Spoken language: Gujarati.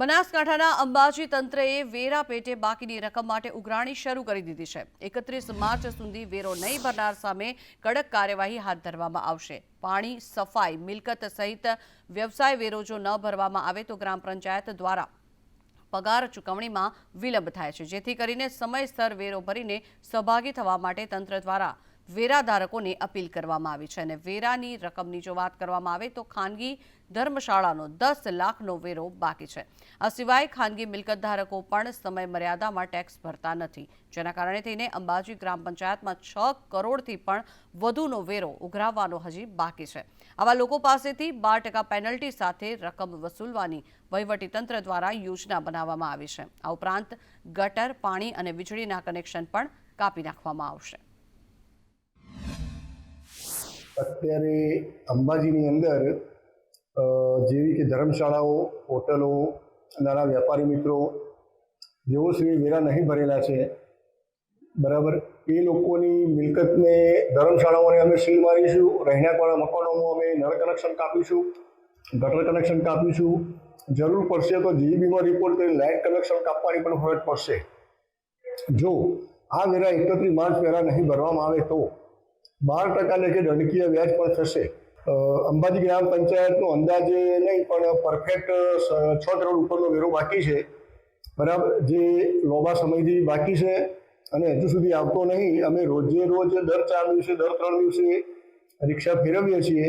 બનાસકાંઠાના અંબાજી તંત્રએ વેરા પેટે બાકીની રકમ માટે ઉઘરાણી શરૂ કરી દીધી છે. એકત્રીસ માર્ચ સુધી વેરો નહીં ભરનાર સામે કડક કાર્યવાહી હાથ ધરવામાં આવશે. પાણી, સફાઈ, મિલકત સહિત વ્યવસાય વેરો જો ન ભરવામાં આવે તો ગ્રામ પંચાયત દ્વારા પગાર ચૂકવણીમાં વિલંબ થાય છે. જેથી કરીને સમયસર વેરો ભરીને સહભાગી થવા માટે તંત્ર દ્વારા વેરાધારકોને અપીલ કરવામાં આવી છે અને વેરાની રકમની જો વાત કરવામાં આવે તો ખાનગી ધર્મશાળાનો દસ લાખનો વેરો બાકી છે. આ સિવાય ખાનગી મિલકત ધારકો પણ સમય મર્યાદામાં ટેક્સ ભરતા નથી. જેના કારણે થઈને અંબાજી ગ્રામ પંચાયતમાં છ કરોડથી પણ વધુનો વેરો ઉઘરાવવાનો હજી બાકી છે. આવા લોકો પાસેથી બાર ટકા પેનલ્ટી સાથે રકમ વસૂલવાની વહીવટીતંત્ર દ્વારા યોજના બનાવવામાં આવી છે. આ ઉપરાંત ગટર, પાણી અને વીજળીના કનેક્શન પણ કાપી નાખવામાં આવશે. અત્યારે અંબાજીની અંદર જેવી કે ધર્મશાળાઓ, હોટલો, નાના વેપારી મિત્રો, જેઓ શ્રી વેરા નહીં ભરેલા છે, બરાબર, એ લોકોની મિલકતને ધર્મશાળાઓને અમે સીલ મારીશું રહેણાંકવાળા મકાનોમાં અમે નળ કનેક્શન કાપીશું, ગટર કનેક્શન કાપીશું. જરૂર પડશે તો જીઈબીમાં રિપોર્ટ કરી લાઇટ કનેક્શન કાપવાની પણ ફરજ પડશે. જો આ વેરા એકત્રીસ માર્ચ પહેલાં નહીં ભરવામાં આવે તો બાર ટકા લેખે દંડકીય વ્યાજ પણ થશે. અંબાજી ગ્રામ પંચાયતનો અંદાજે નહીં, પણ પરફેક્ટ છ કરોડ ઉપરનો વેરો બાકી છે. બરાબર? જે લોબા સમયથી બાકી છે અને હજુ સુધી આવતો નહીં. અમે રોજે રોજ દર ચાર દિવસે, દર ત્રણ દિવસે રિક્ષા ફેરવીએ છીએ.